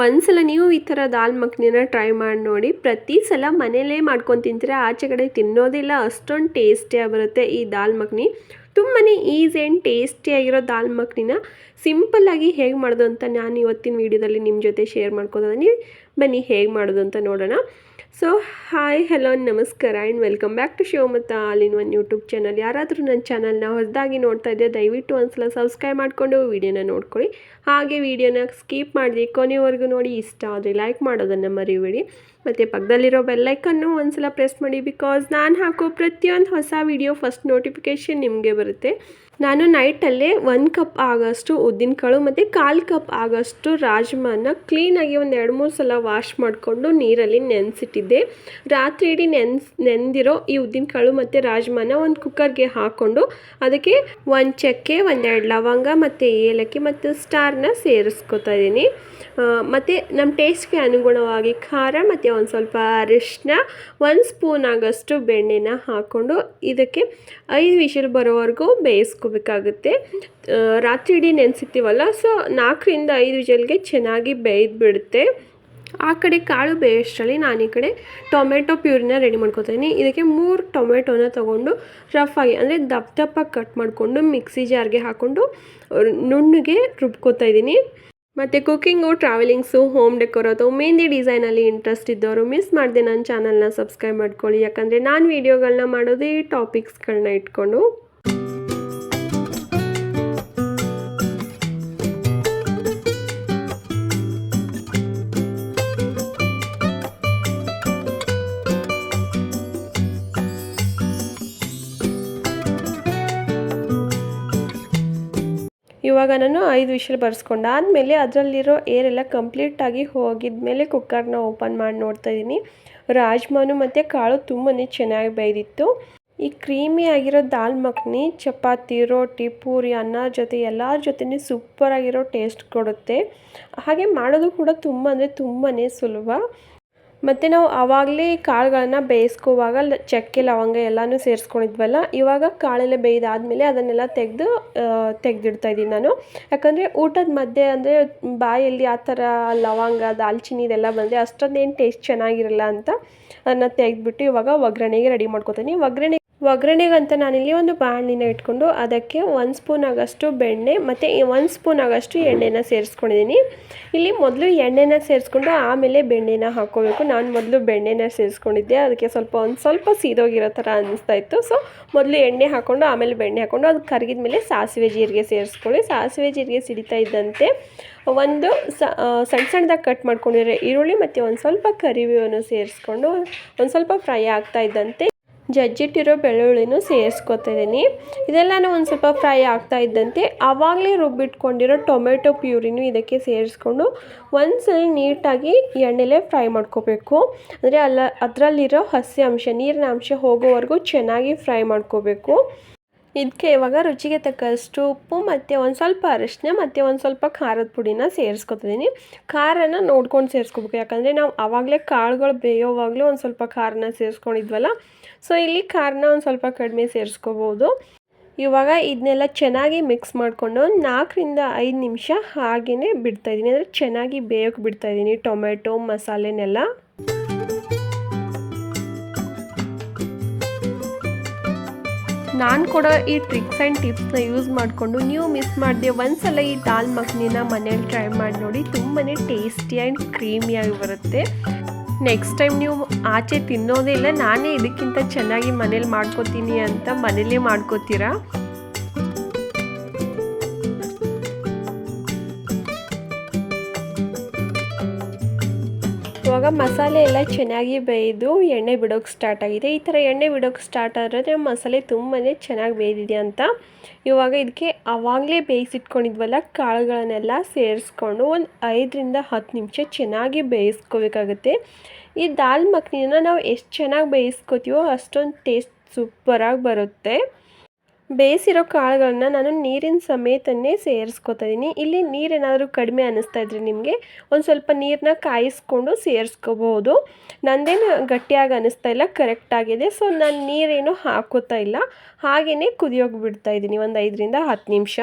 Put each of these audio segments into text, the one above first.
ಒಂದ್ಸಲ ನೀವು ಈ ಥರ ದಾಲ್ ಮಖನಿನ ಟ್ರೈ ಮಾಡಿ ನೋಡಿ ಪ್ರತಿ ಸಲ ಮನೇಲೇ ಮಾಡ್ಕೊಂಡು ತಿಂತೀರ, ಆಚೆ ಕಡೆ ತಿನ್ನೋದಿಲ್ಲ, ಅಷ್ಟೊಂದು ಟೇಸ್ಟಿಯಾಗಿ ಬರುತ್ತೆ ಈ ದಾಲ್ ಮಖನಿ ತುಂಬಾ ಈಸಿ ಆ್ಯಂಡ್ ಟೇಸ್ಟಿಯಾಗಿರೋ ದಾಲ್ ಮಖನಿನ ಸಿಂಪಲ್ಲಾಗಿ ಹೇಗೆ ಮಾಡೋದು ಅಂತ ನಾನು ಇವತ್ತಿನ ವೀಡಿಯೋದಲ್ಲಿ ನಿಮ್ಮ ಜೊತೆ ಶೇರ್ ಮಾಡ್ಕೊತೀನಿ ಬನ್ನಿ ಹೇಗೆ ಮಾಡೋದು ಅಂತ ನೋಡೋಣ. ಸೊ ಹಾಯ್ ಹಲೋ ನಮಸ್ಕಾರ and welcome back to Shivamotta ಮತ್ತು all in one YouTube channel ಯಾರಾದರೂ ನನ್ನ ಚಾನಲ್ನ ಹೊಸದಾಗಿ ನೋಡ್ತಾ ಇದ್ದೆ ದಯವಿಟ್ಟು ಒಂದ್ಸಲ ಸಬ್ಸ್ಕ್ರೈಬ್ ಮಾಡಿಕೊಂಡು ವೀಡಿಯೋನ ನೋಡ್ಕೊಳ್ಳಿ. ಹಾಗೆ ವೀಡಿಯೋನ ಸ್ಕಿಪ್ ಮಾಡಿದೆ ಕೊನೆವರೆಗೂ ನೋಡಿ, ಇಷ್ಟ ಆದರೆ ಲೈಕ್ ಮಾಡೋದನ್ನು ಮರಿಬೇಡಿ. ಮತ್ತು ಪಕ್ಕದಲ್ಲಿರೋ ಬೆಲ್ಲೈಕನ್ನು ಒಂದ್ಸಲ ಪ್ರೆಸ್ ಮಾಡಿ ಬಿಕಾಸ್ ನಾನು ಹಾಕೋ ಪ್ರತಿಯೊಂದು ಹೊಸ ವೀಡಿಯೋ ಫಸ್ಟ್ ನೋಟಿಫಿಕೇಷನ್ ನಿಮಗೆ ಬರುತ್ತೆ. ನಾನು ನೈಟಲ್ಲೇ ಒಂದು ಕಪ್ ಆಗೋಷ್ಟು ಉದ್ದಿನಕಾಳು ಮತ್ತು ಕಾಲು ಕಪ್ ಆಗೋಷ್ಟು ರಾಜ್ಮಾನ ಕ್ಲೀನಾಗಿ ಒಂದು ಎರಡು ಮೂರು ಸಲ ವಾಶ್ ಮಾಡಿಕೊಂಡು ನೀರಲ್ಲಿ ನೆನೆಸಿಟ್ಟಿದ್ದೆ. ರಾತ್ರಿ ಇಡೀ ನೆನ್ಸ್, ನೆನೆದಿರೋ ಈ ಉದ್ದಿನಕಾಳು ಮತ್ತು ರಾಜ್ಮಾನ ಒಂದು ಕುಕ್ಕರ್ಗೆ ಹಾಕ್ಕೊಂಡು ಅದಕ್ಕೆ ಒಂದು ಚಕ್ಕೆ ಒಂದೆರಡು ಲವಂಗ ಮತ್ತು ಏಲಕ್ಕಿ ಮತ್ತು ಸ್ಟಾರ್ನ ಸೇರಿಸ್ಕೊತಾ ಇದ್ದೀನಿ. ಮತ್ತು ನಮ್ಮ ಟೇಸ್ಟ್ಗೆ ಅನುಗುಣವಾಗಿ ಖಾರ ಮತ್ತು ಒಂದು ಸ್ವಲ್ಪ ಅರಿಶಿನ ಒಂದು ಸ್ಪೂನ್ ಆಗೋಷ್ಟು ಬೆಣ್ಣೆನ ಹಾಕ್ಕೊಂಡು ಇದಕ್ಕೆ ಐದು ವಿಷಲ್ ಬರೋವರೆಗೂ ಬೇಯಿಸ್ಕೋಬೇಕಾಗುತ್ತೆ ರಾತ್ರಿ ಇಡೀ ನೆನೆಸಿರ್ತೀವಲ್ಲ ಸೊ ನಾಲ್ಕರಿಂದ ಐದು ವಿಜಲ್ಗೆ ಚೆನ್ನಾಗಿ ಬೇಯ್ದು ಬಿಡುತ್ತೆ ಆ ಕಡೆ ಕಾಳು ಬೇಯೋಷ್ಟರಲ್ಲಿ ನಾನು ಈ ಕಡೆ ಟೊಮೆಟೊ ಪ್ಯೂರಿನ ರೆಡಿ ಮಾಡ್ಕೊತೀನಿ. ಇದಕ್ಕೆ ಮೂರು ಟೊಮೆಟೊನ ತೊಗೊಂಡು ರಫಾಗಿ ಅಂದರೆ ದಪ್ಪ ದಪ್ಪ ಕಟ್ ಮಾಡಿಕೊಂಡು ಮಿಕ್ಸಿ ಜಾರ್ಗೆ ಹಾಕ್ಕೊಂಡು ನುಣ್ಣಗೆ ರುಬ್ಕೋತಾ ಇದ್ದೀನಿ. ಮತ್ತು ಕುಕ್ಕಿಂಗು, ಟ್ರಾವೆಲಿಂಗ್ಸು, ಹೋಮ್ ಡೆಕೋರ್ ಅಥವಾ ಮೆಹಂದಿ ಡಿಸೈನಲ್ಲಿ ಇಂಟ್ರೆಸ್ಟ್ ಇದ್ದವರು ಮಿಸ್ ಮಾಡಿದೆ ನನ್ನ ಚಾನಲ್ನ ಸಬ್ಸ್ಕ್ರೈಬ್ ಮಾಡ್ಕೊಳ್ಳಿ. ಯಾಕಂದರೆ ನಾನು ವೀಡಿಯೋಗಳನ್ನ ಮಾಡೋದು ಟಾಪಿಕ್ಸ್ಗಳನ್ನ ಇಟ್ಕೊಂಡು. ಇವಾಗ ನಾನು ಐದು ವಿಷಲ್ ಬರ್ಸ್ಕೊಂಡಾದಮೇಲೆ ಅದರಲ್ಲಿರೋ ಏರೆಲ್ಲ ಕಂಪ್ಲೀಟಾಗಿ ಹೋಗಿದ್ಮೇಲೆ ಕುಕ್ಕರ್ನ ಓಪನ್ ಮಾಡಿ ನೋಡ್ತಾ ಇದ್ದೀನಿ. ರಾಜ್ಮಾನು ಮತ್ತು ಕಾಳು ತುಂಬಾ ಚೆನ್ನಾಗಿ ಬೇಯ್ದಿತ್ತು. ಈ ಕ್ರೀಮಿ ಆಗಿರೋ ದಾಲ್ ಮಖನಿ ಚಪಾತಿ, ರೋಟಿ, ಪೂರಿ, ಅನ್ನ ಜೊತೆ ಎಲ್ಲರ ಜೊತೆ ಸೂಪರಾಗಿರೋ ಟೇಸ್ಟ್ ಕೊಡುತ್ತೆ. ಹಾಗೆ ಮಾಡೋದು ಕೂಡ ತುಂಬ ಅಂದರೆ ತುಂಬಾ ಸುಲಭ. ಮತ್ತು ನಾವು ಆವಾಗಲೇ ಕಾಳುಗಳನ್ನು ಬೇಯಿಸ್ಕೋವಾಗ ಚಕ್ಕೆ, ಲವಂಗ ಎಲ್ಲನೂ ಸೇರಿಸ್ಕೊಂಡಿದ್ವಲ್ಲ, ಇವಾಗ ಕಾಳೆಲ್ಲ ಬೇಯ್ದಾದಮೇಲೆ ಅದನ್ನೆಲ್ಲ ತೆಗೆದು ತೆಗೆದಿಡ್ತಾ ಇದ್ದೀನಿ ನಾನು. ಯಾಕಂದರೆ ಊಟದ ಮಧ್ಯೆ ಅಂದರೆ ಬಾಯಲ್ಲಿ ಆ ಥರ ಲವಂಗ, ದಾಲ್ಚಿನ್ನಿ ಇದೆಲ್ಲ ಬಂದರೆ ಅಷ್ಟೊಂದೇನು ಟೇಸ್ಟ್ ಚೆನ್ನಾಗಿರಲ್ಲ ಅಂತ ಅದನ್ನು ತೆಗೆದ್ಬಿಟ್ಟು ಇವಾಗ ಒಗ್ಗರಣೆಗೆ ರೆಡಿ ಮಾಡ್ಕೊತೀನಿ. ಒಗ್ಗರಣೆ ಒಗ್ಗರಣೆಗಂತ ನಾನಿಲ್ಲಿ ಒಂದು ಬಾಣಲಿನ ಇಟ್ಕೊಂಡು ಅದಕ್ಕೆ ಒಂದು ಸ್ಪೂನ್ ಆಗೋಷ್ಟು ಬೆಣ್ಣೆ ಮತ್ತು ಒಂದು ಸ್ಪೂನ್ ಆಗೋಷ್ಟು ಎಣ್ಣೆನ ಸೇರಿಸ್ಕೊಂಡಿದ್ದೀನಿ. ಇಲ್ಲಿ ಮೊದಲು ಎಣ್ಣೆನ ಸೇರಿಸ್ಕೊಂಡು ಆಮೇಲೆ ಬೆಣ್ಣೆನ ಹಾಕ್ಕೋಬೇಕು. ನಾನು ಮೊದಲು ಬೆಣ್ಣೆನ ಸೇರಿಸ್ಕೊಂಡಿದ್ದೆ. ಅದಕ್ಕೆ ಸ್ವಲ್ಪ ಒಂದು ಸ್ವಲ್ಪ ಸೀದೋಗಿರೋ ಥರ ಅನ್ನಿಸ್ತಾ ಇತ್ತು. ಸೊ ಮೊದಲು ಎಣ್ಣೆ ಹಾಕ್ಕೊಂಡು ಆಮೇಲೆ ಬೆಣ್ಣೆ ಹಾಕ್ಕೊಂಡು ಅದು ಕರಗಿದ ಮೇಲೆ ಸಾಸಿವೆ ಜೀರಿಗೆ ಸೇರಿಸ್ಕೊಳ್ಳಿ. ಸಾಸಿವೆ ಜೀರಿಗೆ ಸಿಡಿತಾ ಇದ್ದಂತೆ ಒಂದು ಸಣ್ಣ ಸಣ್ಣದಾಗಿ ಕಟ್ ಮಾಡ್ಕೊಂಡಿರೋ ಈರುಳ್ಳಿ ಮತ್ತು ಒಂದು ಸ್ವಲ್ಪ ಕರಿಬೇವನ್ನು ಸೇರಿಸ್ಕೊಂಡು ಒಂದು ಸ್ವಲ್ಪ ಫ್ರೈ ಆಗ್ತಾ ಇದ್ದಂತೆ ಜಜ್ಜಿಟ್ಟಿರೋ ಬೆಳ್ಳುಳ್ಳಿನೂ ಸೇರಿಸ್ಕೊತಿದ್ದೀನಿ ಇದೆಲ್ಲನೂ ಒಂದು ಸ್ವಲ್ಪ ಫ್ರೈ ಆಗ್ತಾ ಇದ್ದಂತೆ. ಆವಾಗಲೇ ರುಬ್ಬಿಟ್ಕೊಂಡಿರೋ ಟೊಮೆಟೊ ಪ್ಯೂರಿನೂ ಇದಕ್ಕೆ ಸೇರಿಸ್ಕೊಂಡು ಒಂದ್ಸಲ ನೀಟಾಗಿ ಎಣ್ಣೆಲೆ ಫ್ರೈ ಮಾಡ್ಕೋಬೇಕು. ಅಂದರೆ ಅಲ್ಲ, ಅದರಲ್ಲಿರೋ ಹಸಿ ಅಂಶ, ನೀರಿನ ಅಂಶ ಹೋಗೋವರೆಗೂ ಚೆನ್ನಾಗಿ ಫ್ರೈ ಮಾಡ್ಕೋಬೇಕು. ಇದಕ್ಕೆ ಇವಾಗ ರುಚಿಗೆ ತಕ್ಕಷ್ಟು ಉಪ್ಪು ಮತ್ತು ಒಂದು ಸ್ವಲ್ಪ ಅರಿಶಿನ ಮತ್ತು ಒಂದು ಸ್ವಲ್ಪ ಖಾರದ ಪುಡಿನ ಸೇರಿಸ್ಕೊತಿದ್ದೀನಿ ಖಾರನ ನೋಡ್ಕೊಂಡು ಸೇರಿಸ್ಕೋಬೇಕು. ಯಾಕಂದರೆ ನಾವು ಆವಾಗಲೇ ಕಾಳುಗಳು ಬೇಯೋವಾಗಲೂ ಒಂದು ಸ್ವಲ್ಪ ಖಾರನ ಸೇರಿಸ್ಕೊಂಡಿದ್ವಲ್ಲ, ಸೊ ಇಲ್ಲಿ ಖಾರನ ಒಂದು ಸ್ವಲ್ಪ ಕಡಿಮೆ ಸೇರಿಸ್ಕೋಬೋದು. ಇವಾಗ ಇದನ್ನೆಲ್ಲ ಚೆನ್ನಾಗಿ ಮಿಕ್ಸ್ ಮಾಡಿಕೊಂಡು ನಾಲ್ಕರಿಂದ ಐದು ನಿಮಿಷ ಹಾಗೆಯೇ ಬಿಡ್ತಾಯಿದ್ದೀನಿ ಅಂದರೆ ಚೆನ್ನಾಗಿ ಬೇಯೋಕೆ ಬಿಡ್ತಾಯಿದ್ದೀನಿ ಟೊಮೆಟೊ ಮಸಾಲೆನೆಲ್ಲ. ನಾನು ಕೊಡೋ ಈ ಟ್ರಿಕ್ಸ್ ಆ್ಯಂಡ್ ಟಿಪ್ಸ್ನ ಯೂಸ್ ಮಾಡಿಕೊಂಡು ನೀವು ಮಿಸ್ ಮಾಡಿದೆ ಒಂದ್ಸಲ ಈ ದಾಲ್ ಮಖನಿನ ಮನೇಲಿ ಟ್ರೈ ಮಾಡಿ ನೋಡಿ ತುಂಬಾ ಟೇಸ್ಟಿ ಆ್ಯಂಡ್ ಕ್ರೀಮಿಯಾಗಿ ಬರುತ್ತೆ. ನೆಕ್ಸ್ಟ್ ಟೈಮ್ ನೀವು ಆಚೆ ತಿನ್ನೋದೇ ಇಲ್ಲ, ನಾನೇ ಇದಕ್ಕಿಂತ ಚೆನ್ನಾಗಿ ಮನೇಲಿ ಮಾಡ್ಕೋತೀನಿ ಅಂತ ಮನೇಲೇ ಮಾಡ್ಕೋತೀರಾ? ಇವಾಗ ಮಸಾಲೆ ಎಲ್ಲ ಚೆನ್ನಾಗಿ ಬೇಯ್ದು ಎಣ್ಣೆ ಬಿಡೋಕ್ಕೆ ಸ್ಟಾರ್ಟ್ ಆಗಿದೆ. ಈ ಥರ ಎಣ್ಣೆ ಬಿಡೋಕ್ಕೆ ಸ್ಟಾರ್ಟ್ ಆದರೆ ಮಸಾಲೆ ತುಂಬಾ ಚೆನ್ನಾಗಿ ಬೇಯ್ದಿದೆ ಅಂತ. ಇವಾಗ ಇದಕ್ಕೆ ಆವಾಗಲೇ ಬೇಯಿಸಿಟ್ಕೊಂಡಿದ್ವಲ್ಲ, ಕಾಳುಗಳನ್ನೆಲ್ಲ ಸೇರಿಸ್ಕೊಂಡು ಒಂದು ಐದರಿಂದ ಹತ್ತು ನಿಮಿಷ ಚೆನ್ನಾಗಿ ಬೇಯಿಸ್ಕೋಬೇಕಾಗುತ್ತೆ. ಈ ದಾಲ್ ಮಕ್ನಿನ ನಾವು ಎಷ್ಟು ಚೆನ್ನಾಗಿ ಬೇಯಿಸ್ಕೋತೀವೋ ಅಷ್ಟೊಂದು ಟೇಸ್ಟ್ ಸೂಪರಾಗಿ ಬರುತ್ತೆ. ಬೇಯಿಸಿರೋ ಕಾಳುಗಳನ್ನ ನಾನು ನೀರಿನ ಸಮೇತನೇ ಸೇರಿಸ್ಕೊತಾ ಇದ್ದೀನಿ ಇಲ್ಲಿ ನೀರೇನಾದರೂ ಕಡಿಮೆ ಅನ್ನಿಸ್ತಾ ಇದ್ರೆ ನಿಮಗೆ ಒಂದು ಸ್ವಲ್ಪ ನೀರನ್ನ ಕಾಯಿಸ್ಕೊಂಡು ಸೇರಿಸ್ಕೋಬಹುದು ನಂದೇನು ಗಟ್ಟಿಯಾಗಿ ಅನ್ನಿಸ್ತಾ ಇಲ್ಲ ಕರೆಕ್ಟಾಗಿದೆ ಸೊ ನಾನು ನೀರೇನು ಹಾಕೋತಾ ಇಲ್ಲ. ಹಾಗೆಯೇ ಕುದಿಯೋಗಿ ಬಿಡ್ತಾ ಇದ್ದೀನಿ ಒಂದು ಐದರಿಂದ ಹತ್ತು ನಿಮಿಷ.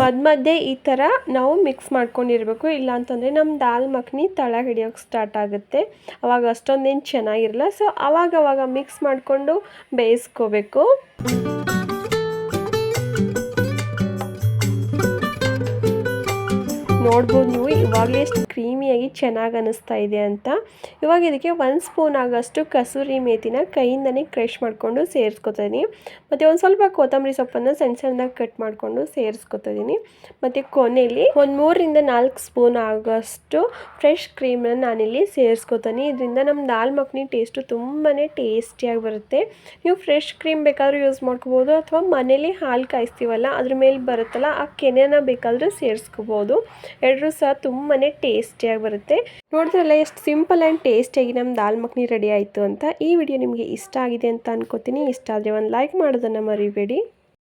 ಮಧ್ಯ ಮಧ್ಯೆ ಈ ಥರ ನಾವು ಮಿಕ್ಸ್ ಮಾಡ್ಕೊಂಡಿರಬೇಕು. ಇಲ್ಲ ಅಂತಂದರೆ ನಮ್ಮ ದಾಲ್ ಮಕ್ನಿ ತಳ ಹಿಡಿಯೋಕ್ಕೆ ಸ್ಟಾರ್ಟ್ ಆಗುತ್ತೆ. ಅವಾಗ ಅಷ್ಟೊಂದೇನು ಚೆನ್ನಾಗಿರಲ್ಲ. ಸೊ ಅವಾಗವಾಗ ಅವಾಗ ಮಿಕ್ಸ್ ಮಾಡಿಕೊಂಡು ಬೇಯಿಸ್ಕೋಬೇಕು. ನೋಡ್ಬೋದು ನೀವು ಇವಾಗಲೇ ಕ್ರೀಮಿಯಾಗಿ ಚೆನ್ನಾಗಿ ಅನ್ನಿಸ್ತಾ ಇದೆ ಅಂತ. ಇವಾಗ ಇದಕ್ಕೆ ಒಂದು ಸ್ಪೂನ್ ಆಗೋಷ್ಟು ಕಸೂರಿ ಮೇತಿನ ಕೈಯಿಂದನೇ ಕ್ರಶ್ ಮಾಡಿಕೊಂಡು ಸೇರಿಸ್ಕೊತೀನಿ ಮತ್ತು ಒಂದು ಸ್ವಲ್ಪ ಕೊತ್ತಂಬರಿ ಸೊಪ್ಪನ್ನು ಸಣ್ಣ ಸಣ್ಣದಾಗಿ ಕಟ್ ಮಾಡಿಕೊಂಡು ಸೇರಿಸ್ಕೊತಿದ್ದೀನಿ ಮತ್ತು ಕೊನೆಯಲ್ಲಿ ಒಂದು ಮೂರರಿಂದ ನಾಲ್ಕು ಸ್ಪೂನ್ ಆಗೋಷ್ಟು ಫ್ರೆಶ್ ಕ್ರೀಮನ್ನು ನಾನಿಲ್ಲಿ ಸೇರಿಸ್ಕೊತೀನಿ ಇದರಿಂದ ನಮ್ಮ ದಾಲ್ ಮಖನಿ ಟೇಸ್ಟು ತುಂಬಾ ಟೇಸ್ಟಿಯಾಗಿ ಬರುತ್ತೆ. ನೀವು ಫ್ರೆಶ್ ಕ್ರೀಮ್ ಬೇಕಾದರೂ ಯೂಸ್ ಮಾಡ್ಕೋಬೋದು ಅಥವಾ ಮನೇಲಿ ಹಾಲು ಕಾಯಿಸ್ತೀವಲ್ಲ, ಅದ್ರ ಮೇಲೆ ಬರುತ್ತಲ್ಲ, ಆ ಕೆನೆನ ಬೇಕಾದರೂ ಸೇರಿಸ್ಕೋಬೋದು. ಎರಡರೂ ಸಹ ತುಂಬಾ ಟೇಸ್ಟಿಯಾಗಿ ಬರುತ್ತೆ ನೋಡಿದ್ರಲ್ಲ, ಎಷ್ಟು ಸಿಂಪಲ್ ಆ್ಯಂಡ್ ಟೇಸ್ಟಿಯಾಗಿ ನಮ್ಮ ದಾಲ್ ಮಖನಿ ರೆಡಿ ಆಯಿತು ಅಂತ. ಈ ವಿಡಿಯೋ ನಿಮಗೆ ಇಷ್ಟ ಆಗಿದೆ ಅಂತ ಅನ್ಕೋತೀನಿ. ಇಷ್ಟ ಆದರೆ ಒಂದು ಲೈಕ್ ಮಾಡೋದನ್ನು ಮರಿಬೇಡಿ.